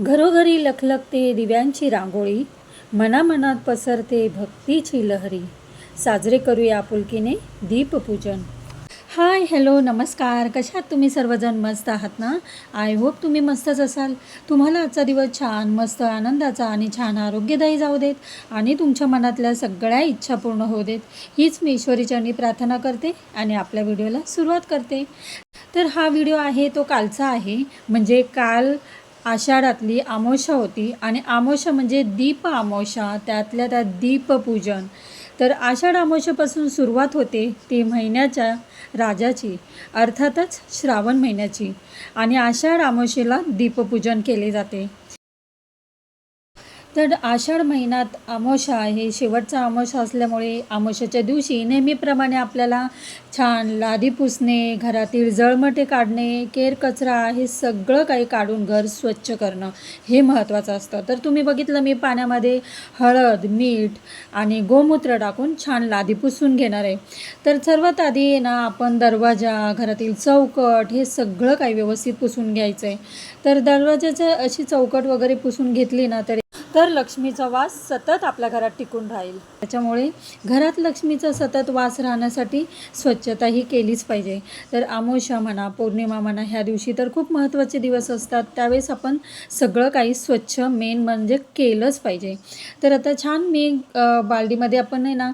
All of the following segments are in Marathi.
घरोघरी लखलखते दिव्यांची रांगोळी मनामनात पसरते भक्तीची लहरी. साजरे करूया आपुलकीने दीपपूजन. हाय हॅलो नमस्कार. कशात तुम्ही सर्वजण? मस्त आहात ना? आय होप तुम्ही मस्तच असाल. तुम्हाला आजचा दिवस छान मस्त आनंदाचा आणि छान आरोग्यदायी जाऊ देत आणि तुमच्या मनातल्या सगळ्या इच्छा पूर्ण होऊ देत. हीच मी ईश्वरीचरणी प्रार्थना करते आणि आपल्या व्हिडिओला सुरुवात करते. तर हा व्हिडिओ आहे तो कालचा आहे. म्हणजे काल आषाढातली आमोशा होती आणि आमोशा म्हणजे दीप आमोशा त्यातल्या त्यात दीपपूजन. तर आषाढ आमोशापासून सुरुवात होते ती महिन्याच्या राजाची अर्थातच श्रावण महिन्याची. आणि आषाढ आमोशेला दीपपूजन केले जाते. तर आषाढ महिन्यात आमोशा आहे. शेवटचा आमोशा असल्यामुळे आमोशाच्या दिवशी नेहमीप्रमाणे आपल्याला छान लादी पुसणे घरातील जळमटे काढणे केर कचरा हे सगळं काही काढून घर स्वच्छ करणं हे महत्त्वाचं असतं. तर तुम्ही बघितलं मी पाण्यामध्ये हळद मीठ आणि गोमूत्र टाकून छान लादी पुसून घेणार आहे. तर सर्वात आधी ना आपण दरवाजा घरातील चौकट हे सगळं काही व्यवस्थित पुसून घ्यायचं आहे तर दरवाजाचं अशी चौकट वगैरे पुसून घेतली ना तर तर लक्ष्मीचा वास सतत आपल्या घरात टिकून राहील. त्याच्यामुळे घरात लक्ष्मीचा सतत वास राहण्यासाठी स्वच्छता ही केलीच पाहिजे. तर आमोशा म्हणा पौर्णिमा म्हणा ह्या दिवशी तर खूप महत्त्वाचे दिवस असतात. त्यावेळेस आपण सगळं काही स्वच्छ मेन म्हणजे केलंच पाहिजे. तर आता छान मी बालडीमध्ये आपण आहे ना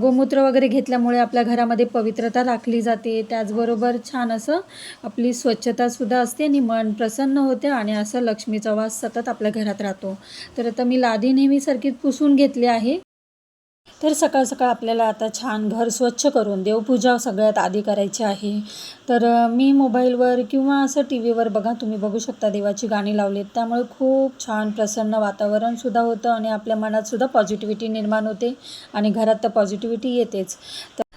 गोमूत्र वगैरे घेतल्यामुळे आपल्या घरामध्ये पवित्रता राखली जाते. त्याचबरोबर छान असं आपली स्वच्छतासुद्धा असते आणि मन प्रसन्न होते आणि असं लक्ष्मीचा वास सतत आपल्या घरात राहतो. तर आता मी लादी नेहमीसारखी पुसून घेतली आहे. तर सकाळ सकाळ आपल्याला आता छान घर स्वच्छ करून देवपूजा सगळ्यात आधी करायची आहे. तर मी मोबाईलवर किंवा असं टी व्हीवर बघा तुम्ही बघू शकता देवाची गाणी लावलीत. त्यामुळे खूप छान प्रसन्न वातावरणसुद्धा होतं आणि आपल्या मनातसुद्धा पॉझिटिव्हिटी निर्माण होते आणि घरात तर पॉझिटिव्हिटी येतेच.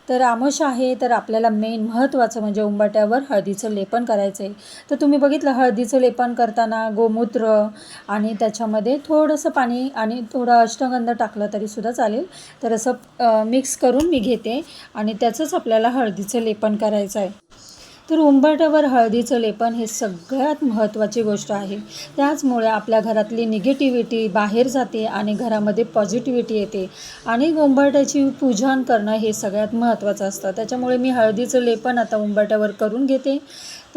तर आमश आमोश आहे तर आपल्याला मेन महत्त्वाचं म्हणजे उंबाट्यावर हळदीचं लेपन करायचं आहे तर तुम्ही बघितलं हळदीचं लेपन करताना गोमूत्र आणि त्याच्यामध्ये थोडंसं पाणी आणि थोडं अष्टगंध टाकलं तरीसुद्धा चालेल. तर असं मिक्स करून मी घेते आणि त्याचंच आपल्याला हळदीचं लेपन करायचं आहे तर उंबरठ्यावर हळदीचं लेपन हे सगळ्यात महत्त्वाची गोष्ट आहे. त्याचमुळे आपल्या घरातली निगेटिव्हिटी बाहेर जाते आणि घरामध्ये पॉझिटिव्हिटी येते. आणि उंबरठ्याची पूजन करणं हे सगळ्यात महत्त्वाचं असतं. त्याच्यामुळे मी हळदीचं लेपन आता उंबरठ्यावर करून घेते.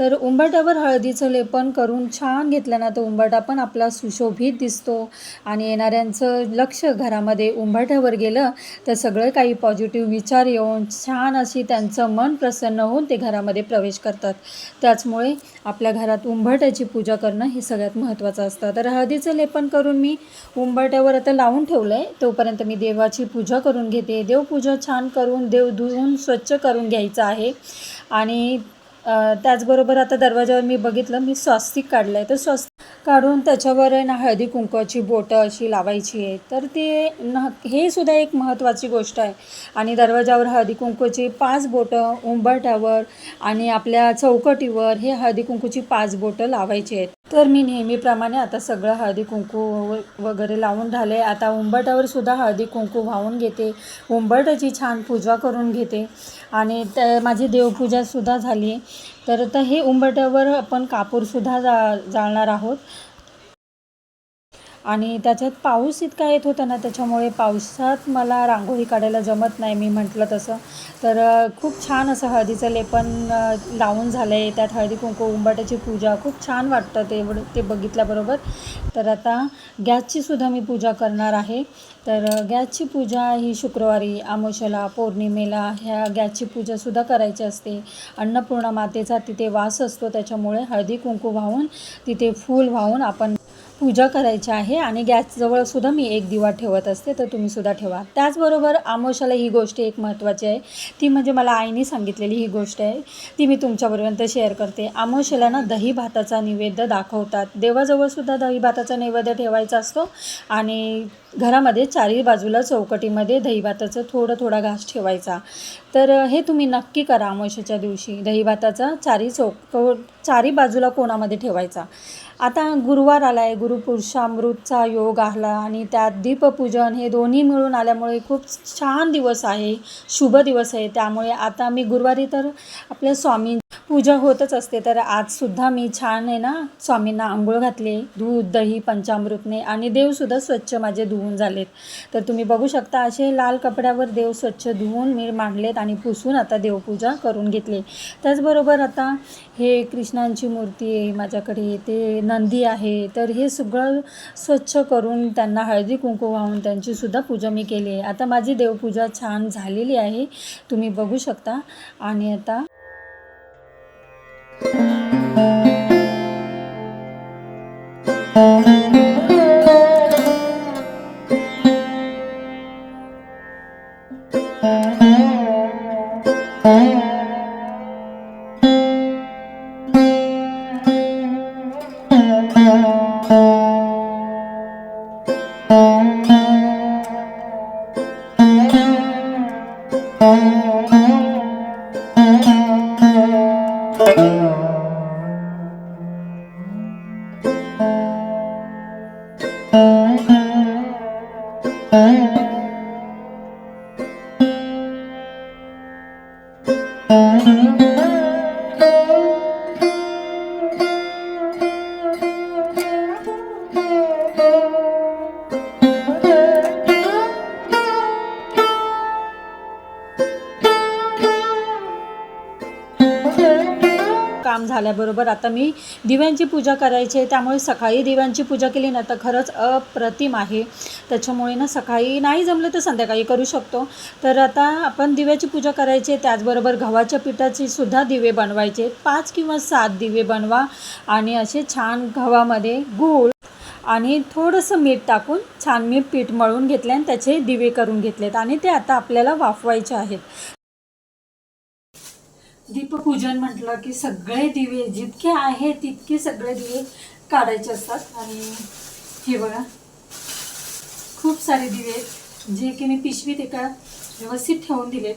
तर उंबरट्यावर हळदीचं लेपन करून छान घेतलं ना तर उंबरटा पण आपला सुशोभित दिसतो. आणि येणाऱ्यांचं लक्ष घरामध्ये उंबरट्यावर गेलं तर सगळं काही पॉझिटिव्ह विचार येऊन छान अशी त्यांचं मन प्रसन्न होऊन ते घरामध्ये प्रवेश करतात. त्याचमुळे आपल्या घरात उंबरट्याची पूजा करणं हे सगळ्यात महत्त्वाचं असतं. तर हळदीचं लेपन करून मी उंबरट्यावर आता लावून ठेवलं आहे तोपर्यंत मी देवाची पूजा करून घेते. देवपूजा छान करून देव धुवून स्वच्छ करून घ्यायचं आहे. आणि त्याचबरोबर आता दरवाजावर मी बघितलं मी स्वास्तिक काढलं आहे तर स्वस्तिक काढून त्याच्यावर आहे ना हळदी कुंकवाची बोटं अशी लावायची आहे. तर ते न हे सुद्धा एक महत्त्वाची गोष्ट आहे. आणि दरवाजावर हळदी कुंकूची पाच बोटं उंबरठ्यावर आणि आपल्या चौकटीवर हे हळदी कुंकूची पाच बोटं लावायची आहेत. तर मी नेहमीप्रमाणे आता सगळं हळदी कुंकू व- वगैरे लावून झाले. आता उंबरठ्यावर सुद्धा हळदी कुंकू वाहून घेते. उंबरठ्याची छान पूजा करून घेते. आणि त्या माझी देवपूजासुद्धा झाली. आहे तर आता हे उंबरट्यावर आपण कापूरसुद्धा जा जाळणार आहोत. आणि त्याच्यात पाऊस इतका येत होता ना त्याच्यामुळे पावसात मला रांगोळी काढायला जमत नाही मी म्हटलं तसं. तर खूप छान असं हळदीचं लेपन लावून झालं आहे त्यात हळदी कुंकू उंबाट्याची पूजा खूप छान वाटतं ते ते बघितल्याबरोबर. तर आता गॅसची सुद्धा मी पूजा करणार आहे. तर गॅसची पूजा ही शुक्रवारी आमोशाला पौर्णिमेला ह्या गॅसची पूजासुद्धा करायची असते. अन्नपूर्णा मातेचा तिथे वास असतो त्याच्यामुळे हळदी कुंकू वाहून तिथे फूल वाहून आपण पूजा करायची आहे आणि गॅसजवळ सुद्धा मी एक दिवा ठेवत असते तर तुम्ही सुद्धा ठेवा. त्याचबरोबर आमोशाला ही गोष्ट एक महत्त्वाची आहे. ती म्हणजे मला आईने सांगितलेली ही गोष्ट आहे. ती मी तुमच्यापर्यंत शेअर करते. आमोशाला ना दही भाताचा नैवेद्य दाखवतात. देवाजवळ सुद्धा दही भाताचा नैवेद्य ठेवायचा असतो आणि घरामध्ये चारही बाजूला चौकटीमध्ये दही भाताचं थोडं थोडा घास ठेवायचा. तर हे तुम्ही नक्की करा अमावस्येच्या दिवशी दही भाताचा चारी चौक चारी बाजूला कोणामध्ये ठेवायचा. आता गुरुवार आला आहे गुरुपुरुषामृतचा योग आला आणि त्यात दीपपूजन हे दोन्ही मिळून आल्यामुळे खूप छान दिवस आहे शुभ दिवस आहे. त्यामुळे आता मी गुरुवारी तर आपल्या स्वामी पूजा होतच असते. तर आजसुद्धा मी छान आहे ना स्वामींना आंघोळ घातले दूध दही पंचामृतने आणि देवसुद्धा स्वच्छ माझे धुवून झालेत. तर तुम्ही बघू शकता असे लाल कपड्यावर देव स्वच्छ धुवून मी मांडलेत आणि पुसून आता देवपूजा करून घेतली. त्याचबरोबर आता हे कृष्णांची मूर्ती आहे माझ्याकडे ते नंदी आहे. तर हे सगळं स्वच्छ करून त्यांना हळदी कुंकू वाहून त्यांचीसुद्धा पूजा मी केली आहे. आता माझी देवपूजा छान झालेली आहे. तुम्ही बघू शकता. आणि आता काम झाल्याबरोबर आता मी दिव्यांची पूजा करायची आहे. त्यामुळे सकाळी दिव्यांची पूजा केली ना तर खरंच अप्रतिम आहे. त्याच्यामुळे ना सकाळी नाही जमलं तर संध्याकाळी करू शकतो. तर आता आपण दिव्याची पूजा करायची आहे. त्याचबरोबर गव्हाच्या पिठाची सुद्धा दिवे बनवायचे पाच किंवा सात दिवे बनवा आणि असे छान गव्हामध्ये गूळ आणि थोडंसं मीठ टाकून छान मी पीठ मळून घेतले आणि त्याचे दिवे करून घेतलेत. आणि ते आता आपल्याला वाफवायचे आहेत. दीपपूजन म्हटलं की सगळे दिवे जितके आहे तितके सगळे दिवे काढायचे असतात. आणि हे बघा खूप सारे दिवे आहेत. जे की मी पिशवीत एका व्यवस्थित ठेवून दिलेत.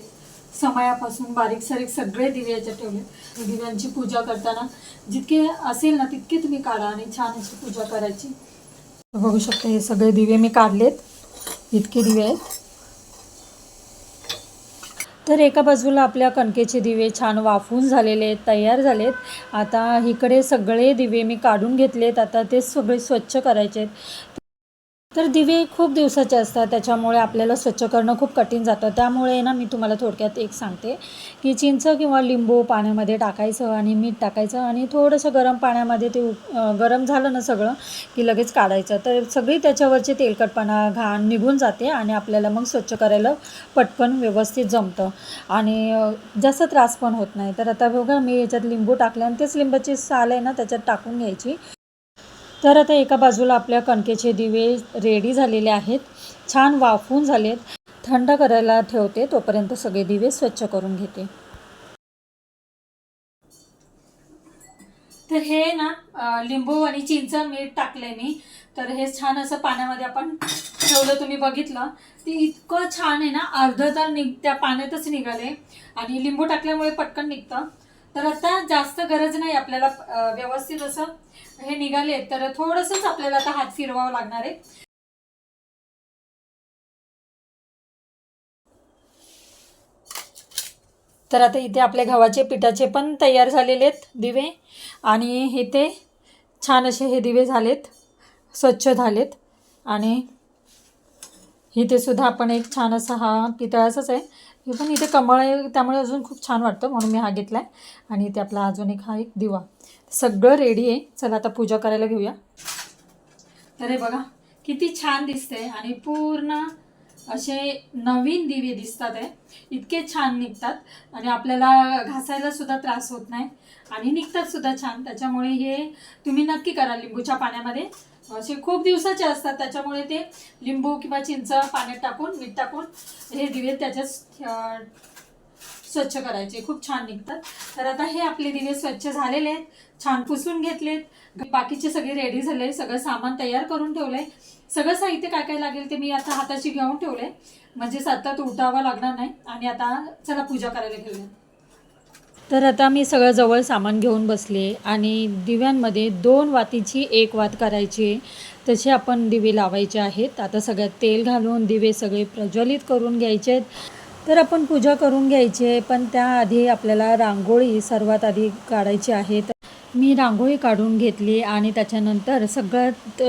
समयापासून बारीक सारीक सगळे दिवे याच्यात ठेवले दिव्यांची पूजा करताना जितके असेल ना तितके तुम्ही काढा आणि छान अशी पूजा करायची. बघू शकता हे सगळे दिवे मी काढलेत. इतके दिवे आहेत. तर एका बाजूला आपल्या कणकेचे दिवे छान वाफून झालेले आहेत तयार झालेत. आता इकडे सगळे दिवे मी काढून घेतलेत. आता ते सगळे स्वच्छ करायचे आहेत तर दिवे खूप दिवसाचे असतात त्याच्यामुळे आपल्याला स्वच्छ करणं खूप कठीण जातं. त्यामुळे ना मी तुम्हाला थोडक्यात एक सांगते की चिंच किंवा लिंबू पाण्यामध्ये टाकायचं आणि मीठ टाकायचं आणि थोडंसं गरम पाण्यामध्ये ते गरम झालं ना सगळं की लगेच काढायचं. तर सगळी त्याच्यावरचे तेलकटपणा घाण निघून जाते आणि आपल्याला मग स्वच्छ करायला पटकन व्यवस्थित जमतं. आणि जास्त त्रास पण होत नाही. तर आता बघा मी याच्यात लिंबू टाकलं आणि तेच लिंबाची साल आहे ना त्याच्यात टाकून घ्यायची. तर आता एका बाजूला आपल्या कणकेचे दिवे रेडी झालेले आहेत. छान वाफून झालेत. थंड करायला ठेवते तोपर्यंत सगळे दिवे स्वच्छ करून घेते. तर हे ना लिंबू आणि चिंच मीठ टाकले मी. तर हे छान असं पाण्यामध्ये आपण ठेवलं तुम्ही बघितलं. ते इतकं छान आहे ना अर्ध तर निघ त्या पाण्यातच निघाले आणि लिंबू टाकल्यामुळे पटकन निघतं. तर आता जास्त गरज नाही आपल्याला व्यवस्थित असं हे निघाले तर थोडंसंच आपल्याला आता हात फिरवावं लागणार आहे. तर आता इथे आपल्या गव्हाचे पिठाचे पण तयार झालेले आहेत दिवे आणि इथे छान असे हे दिवे झालेत स्वच्छ झालेत आणि इथे सुद्धा आपण एक छान असा हा पितळाचाच आहे. हे पण इथे कमळ आहे त्यामुळे अजून खूप छान वाटतं म्हणून मी हा घेतला आहे आणि इथे आपला अजून एक हा एक दिवा. सगळं रेडी आहे. चला आता पूजा करायला घेऊया. तर हे बघा किती छान दिसते आणि पूर्ण असे नवीन दिवे दिसतात आहे इतके छान निघतात. आणि आपल्याला घासायला सुद्धा त्रास होत नाही. आणि निघतात सुद्धा छान. त्याच्यामुळे हे तुम्ही नक्की करा लिंबूच्या पाण्यामध्ये. असे खूप दिवसाचे असतात. त्याच्यामुळे ते लिंबू किंवा चिंच पाण्यात टाकून मीठ टाकून हे दिवे त्याच्यात स्वच्छ करायचे. खूप छान निघतात. तर आता हे आपले दिवे स्वच्छ झालेले आहेत. छान पुसून घेतलेत. बाकीचे सगळे रेडी झाले. सगळं सामान तयार करून ठेवलं आहे सगळं साहित्य काय काय लागेल ते मी आता हाताशी घेऊन ठेवलं आहे म्हणजे सतत उठावं लागणार नाही. आणि आता चला पूजा करायला घेऊया तर आता मी सगळं जवळ सामान घेऊन बसले आणि दिव्यांमध्ये दोन वातीची एक वात करायची. आहे तसे आपण दिवे लावायचे आहेत. आता सगळ्यात तेल घालून दिवे सगळे प्रज्वलित करून घ्यायचे आहेत. तर आपण पूजा करून घ्यायची आहे पण त्याआधी आपल्याला रांगोळी सर्वात आधी काढायची आहे. तर मी रांगोळी काढून घेतली आणि त्याच्यानंतर सगळ्यात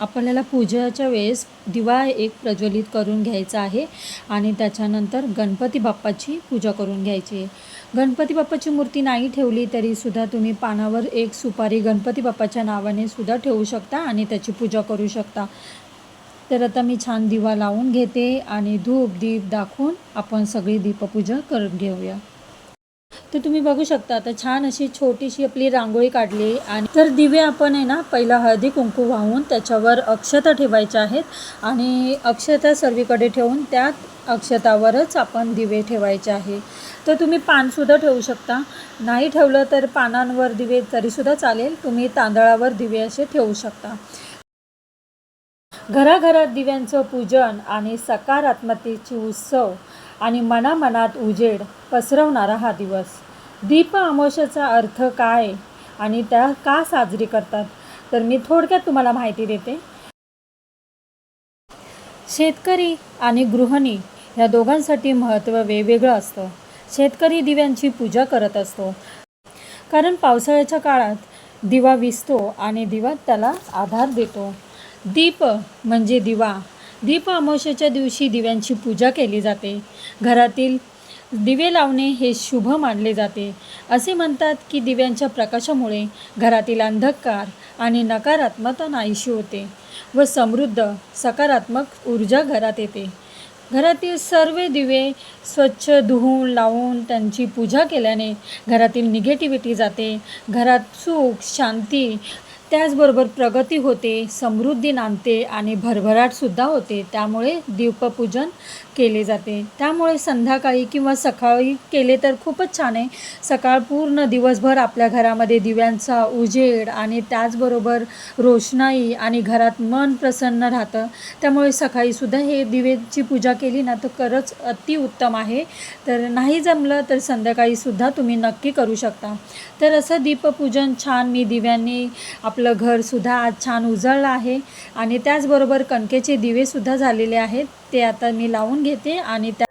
आपल्याला पूजेच्या वेळेस दिवा एक प्रज्वलित करून घ्यायचा आहे आणि त्याच्यानंतर गणपती बाप्पाची पूजा करून घ्यायची आहे. गणपती बाप्पाची मूर्ती नाही ठेवली तरी सुद्धा तुम्ही पानावर एक सुपारी गणपती बाप्पाच्या नावाने सुद्धा ठेवू शकता आणि त्याची पूजा करू शकता. तर आता मी छान दिवा लावून घेते आणि धूप दीप दाखवून आपण सगळी दीपपूजा करून घेऊया. तर तुम्ही बघू शकता आता छान अशी छोटीशी आपली रांगोळी काढली आणि तर दिवे आपण आहे ना पहिला हळदी कुंकू वाहून त्याच्यावर अक्षता ठेवायच्या आहेत आणि अक्षता सर्वीकडे ठेवून त्यात अक्षतावरच आपण दिवे ठेवायचे आहे. तर तुम्ही पानसुद्धा ठेवू शकता. नाही ठेवलं तर पानांवर दिवे तरीसुद्धा चालेल. तुम्ही तांदळावर दिवे असे ठेवू शकता. घराघरात दिव्यांचं पूजन आणि सकारात्मतेची उत्सव आणि मनामनात उजेड पसरवणारा हा दिवस. दीप अमावस्येचा अर्थ काय आणि त्या का साजरी करतात? तर मी थोडक्यात तुम्हाला माहिती देते. शेतकरी आणि गृहिणी या दोघांसाठी महत्त्व वेगवेगळं असतं. शेतकरी दिव्यांची पूजा करत असतो. कारण पावसाळ्याच्या काळात दिवा विसतो आणि दिवा त्याला आधार देतो. दीप म्हणजे दिवा. दीप अमावस्येच्या दिवशी दिव्यांची पूजा केली जाते. घरातील दिवे लावणे हे शुभ मानले जाते. असे म्हणतात की दिव्यांच्या प्रकाशामुळे घरातील अंधकार आणि नकारात्मकता नाहीशी होते व समृद्ध सकारात्मक ऊर्जा घरात येते. घरातील सर्व दिवे स्वच्छ धुवून लावून त्यांची पूजा केल्याने घरातील निगेटिव्हिटी जाते. घरात सुख शांती त्याचबरोबर प्रगती होते समृद्धी नांदते आणि भरभराटसुद्धा होते. त्यामुळे दीपपूजन केले जाते. त्यामुळे संध्याकाळी किंवा सकाळी केले तर खूपच छान आहे. सकाळ पूर्ण दिवसभर आपल्या घरामध्ये दिव्यांचा उजेड आणि त्याचबरोबर रोषणाई आणि घरात मन प्रसन्न राहतं. त्यामुळे सकाळीसुद्धा हे दिवेची पूजा केली ना तर खरंच अतिउत्तम आहे. तर नाही जमलं तर संध्याकाळीसुद्धा तुम्ही नक्की करू शकता. तर असं दीपपूजन छान मी दिव्यांनी आप आपलं घरसुद्धा आज छान उजळलं आहे. आणि त्याचबरोबर कणकेचे दिवेसुद्धा झालेले आहेत. ते आता मी लावून घेते आणि त्या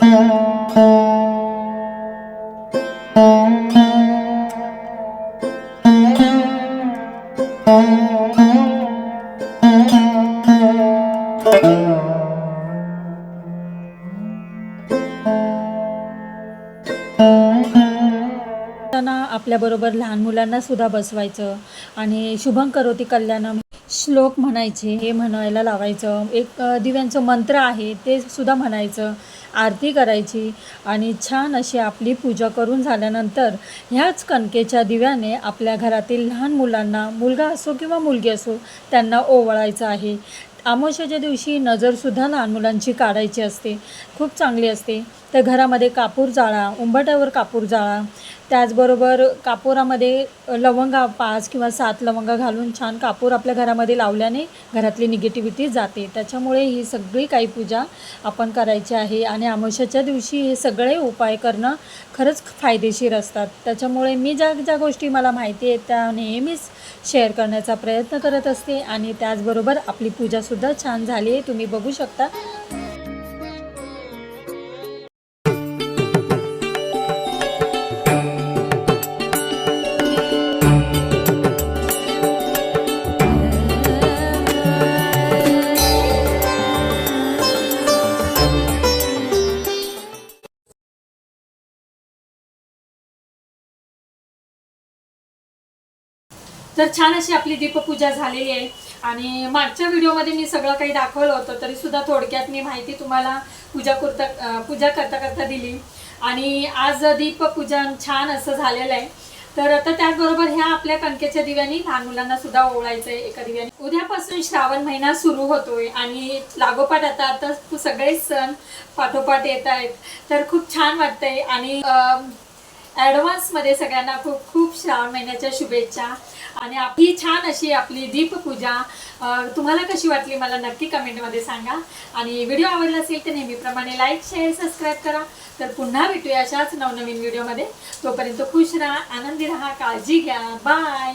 त्यांना त्याबरोबर लहान मुलांना सुद्धा बसवायचं आणि शुभं करोती कल्याणम श्लोक म्हणायचे हे म्हणायला लावायचं. एक दिव्यांचं मंत्र आहे ते सुद्धा म्हणायचं. आरती करायची आणि छान अशी आपली पूजा करून झाल्यानंतर ह्याच कणकेच्या दिव्याने आपल्या घरातील लहान मुलांना मुलगा असो किंवा मुलगी असो त्यांना ओवळायचं आहे. आमोशाच्या दिवशी नजरसुद्धा लहान मुलांची काढायची असते. खूप चांगली असते. तर घरामध्ये कापूर जाळा उंबरठ्यावर कापूर जाळा त्याचबरोबर कापुरामध्ये लवंगा पाच किंवा सात लवंगा घालून छान कापूर आपल्या घरामध्ये लावल्याने घरातली निगेटिव्हिटी जाते. त्याच्यामुळे ही सगळी काही पूजा आपण करायची आहे आणि आमोशाच्या दिवशी हे सगळे उपाय करणं खरंच फायदेशीर असतात. त्याच्यामुळे मी ज्या ज्या गोष्टी मला माहिती आहेत त्या नेहमीच शेअर करण्याचा प्रयत्न करत असते आणि त्याचबरोबर आपली पूजासुद्धा छान झाली आहे. तुम्ही बघू शकता. तर छान अशी आपली दीपपूजा झालेली आहे. आणि मागच्या व्हिडिओमध्ये मी सगळं काही दाखवलं होतं तरी सुद्धा थोडक्यात मी माहिती तुम्हाला पूजा करता पूजा करता करता दिली. आणि आज दीपपूजन छान असं झालेलं आहे. तर आता त्याचबरोबर ह्या आपल्या कणकेच्या दिव्यांनी लहान मुलांना सुद्धा ओवळायचं आहे एका दिव्याने. उद्यापासून श्रावण महिना सुरू होतोय आणि लागोपाठ आता आता सगळेच सण पाठोपाठ येत आहेत. तर खूप छान वाटतंय. आणि ॲडव्हान्समध्ये सगळ्यांना खूप खूप श्रावण महिन्याच्या शुभेच्छा. आणि आपली छान अशी आपली दीपपूजा. तुम्हाला कशी वाटली मला नक्की कमेंटमध्ये सांगा. आणि व्हिडिओ आवडला असेल तर नेहमीप्रमाणे लाईक शेअर सबस्क्राईब करा. तर पुन्हा भेटूया अशाच नवनवीन व्हिडिओमध्ये. तोपर्यंत खुश राहा आनंदी राहा काळजी घ्या. बाय